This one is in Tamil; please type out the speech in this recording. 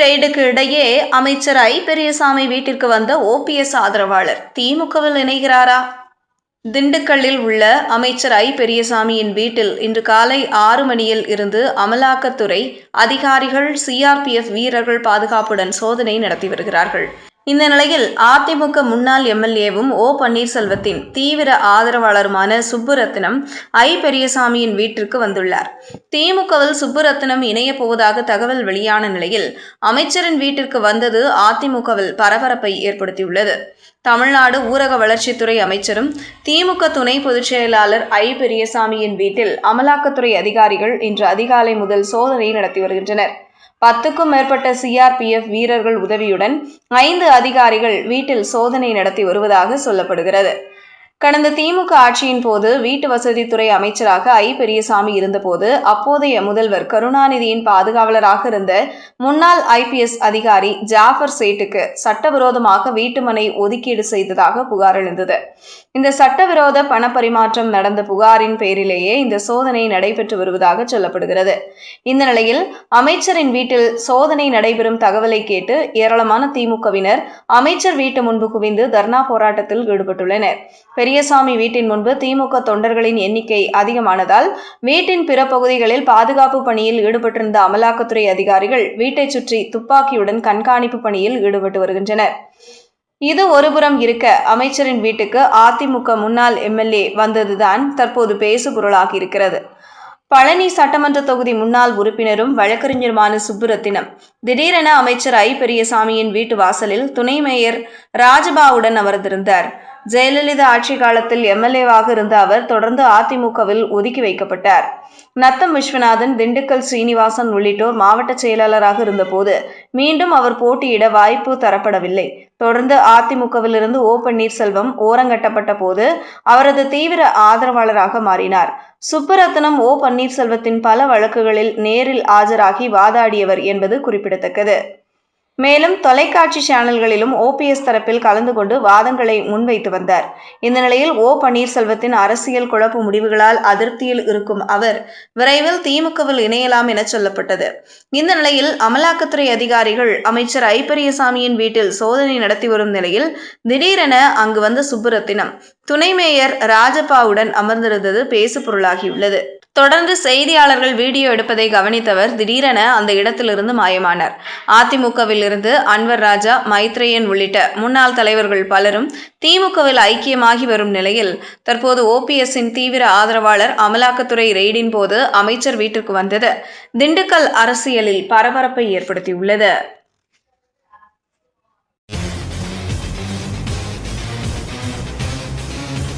ரெய்டுக்கு இடையே அமைச்சர் ஐ பெரியசாமி வீட்டிற்கு வந்த ஓபிஎஸ் ஆதரவாளர் திமுகவில் இணைகிறாரா? திண்டுக்கல்லில் உள்ள அமைச்சர் ஐ பெரியசாமியின் வீட்டில் இன்று காலை ஆறு மணியில் இருந்து அமலாக்கத்துறை அதிகாரிகள் சிஆர்பிஎஃப் வீரர்கள் பாதுகாப்புடன் சோதனை நடத்தி வருகிறார்கள். இந்த நிலையில் அதிமுக முன்னாள் எம்எல்ஏவும் ஓ பன்னீர்செல்வத்தின் தீவிர ஆதரவாளருமான சுப்புரத்தினம் ஐ பெரியசாமியின் வீட்டிற்கு வந்துள்ளார். திமுகவில் சுப்புரத்தினம் இணையப் போவதாக தகவல் வெளியான நிலையில் அமைச்சரின் வீட்டிற்கு வந்தது அதிமுகவில் பரபரப்பை ஏற்படுத்தியுள்ளது. தமிழ்நாடு ஊரக வளர்ச்சித்துறை அமைச்சரும் திமுக துணை பொதுச் செயலாளர் ஐ பெரியசாமியின் வீட்டில் அமலாக்கத்துறை அதிகாரிகள் இன்று அதிகாலை முதல் சோதனை நடத்தி வருகின்றனர். பத்துக்கும் மேற்பட்ட சிஆர்பிஎஃப் வீரர்கள் உதவியுடன் ஐந்து அதிகாரிகள் வீட்டில் சோதனை நடத்தி வருவதாக சொல்லப்படுகிறது. கடந்த திமுக ஆட்சியின் போது வீட்டு வசதித்துறை அமைச்சராக ஐ. பெரியசாமி இருந்தபோது அப்போதைய முதல்வர் கருணாநிதியின் பாதுகாவலராக இருந்த முன்னாள் ஐபிஎஸ் அதிகாரி ஜாஃபர் சேட்டுக்கு சட்டவிரோதமாக வீட்டுமனை ஒதுக்கீடு செய்ததாக புகார் எழுந்தது. இந்த சட்டவிரோத பணப்பரிமாற்றம் நடந்த புகாரின் பேரிலேயே இந்த சோதனை நடைபெற்று வருவதாக சொல்லப்படுகிறது. இந்த நிலையில் அமைச்சரின் வீட்டில் சோதனை நடைபெறும் தகவலை கேட்டு ஏராளமான திமுகவினர் அமைச்சர் வீட்டு முன்பு குவிந்து தர்ணா போராட்டத்தில் ஈடுபட்டுள்ளனர். பெரியசாமி வீட்டின் முன்பு திமுக தொண்டர்களின் எண்ணிக்கை அதிகமானதால் வீட்டின் பிற பகுதிகளில் பாதுகாப்பு பணியில் ஈடுபட்டிருந்த அமலாக்கத்துறை அதிகாரிகள் வீட்டைச் சுற்றி துப்பாக்கியுடன் கண்காணிப்பு பணியில் ஈடுபட்டு வருகின்றனர். இது ஒருபுறம் இருக்க அமைச்சரின் வீட்டுக்கு அதிமுக முன்னாள் எம்எல்ஏ வந்ததுதான் தற்போது பேசு பொருளாகி இருக்கிறது. பழனி சட்டமன்ற தொகுதி முன்னாள் உறுப்பினரும் வழக்கறிஞருமான சுப்புரத்தினம் திடீரென அமைச்சர் ஐ பெரியசாமியின் வீட்டு வாசலில் துணை மேயர் ராஜபாவுடன் அமர்ந்திருந்தார். ஜெயலலிதா ஆட்சி காலத்தில் எம்எல்ஏவாக இருந்த அவர் தொடர்ந்து அதிமுகவில் ஒதுக்கி வைக்கப்பட்டார். நத்தம் விஸ்வநாதன் திண்டுக்கல் சீனிவாசன் உள்ளிட்டோர் மாவட்ட செயலாளராக இருந்தபோது மீண்டும் அவர் போட்டியிட வாய்ப்பு தரப்படவில்லை. தொடர்ந்து அதிமுகவிலிருந்து ஓ பன்னீர்செல்வம் ஓரங்கட்டப்பட்ட போது அவரது தீவிர ஆதரவாளராக மாறினார். சுப்புரத்னம் ஓ பன்னீர்செல்வத்தின் பல வழக்குகளில் நேரில் ஆஜராகி வாதாடியவர் என்பது குறிப்பிடத்தக்கது. மேலும் தொலைக்காட்சி சேனல்களிலும் ஓபிஎஸ் தரப்பில் கலந்து கொண்டு வாதங்களை முன்வைத்து வந்தார். இந்த நிலையில் ஓ பன்னீர்செல்வத்தின் அரசியல் குழப்ப முடிவுகளால் அதிருப்தியில் இருக்கும் அவர் விரைவில் திமுகவில் இணையலாம் என சொல்லப்பட்டது. இந்த நிலையில் அமலாக்கத்துறை அதிகாரிகள் அமைச்சர் ஐ வீட்டில் சோதனை நடத்தி வரும் நிலையில் திடீரென அங்கு வந்த சுப்புரத்தினம் துணை மேயர் ராஜப்பாவுடன் அமர்ந்திருந்தது பேசு பொருளாகியுள்ளது தொடர்ந்து செய்தியாளர்கள் வீடியோ எடுப்பதை கவனித்தவர் திடீரென அந்த இடத்திலிருந்து மாயமானார். அதிமுகவில் இருந்து அன்வர் ராஜா மைத்ரேயன் உள்ளிட்ட முன்னாள் தலைவர்கள் பலரும் திமுகவில் ஐக்கியமாகி வரும் நிலையில் தற்போது ஓபிஎஸ்ஸின் தீவிர ஆதரவாளர் அமலாக்கத்துறை ரெய்டின் போது அமைச்சர் வீட்டிற்கு வந்தது. திண்டுக்கல் அரசியலில் பரபரப்பை ஏற்படுத்தியுள்ளது.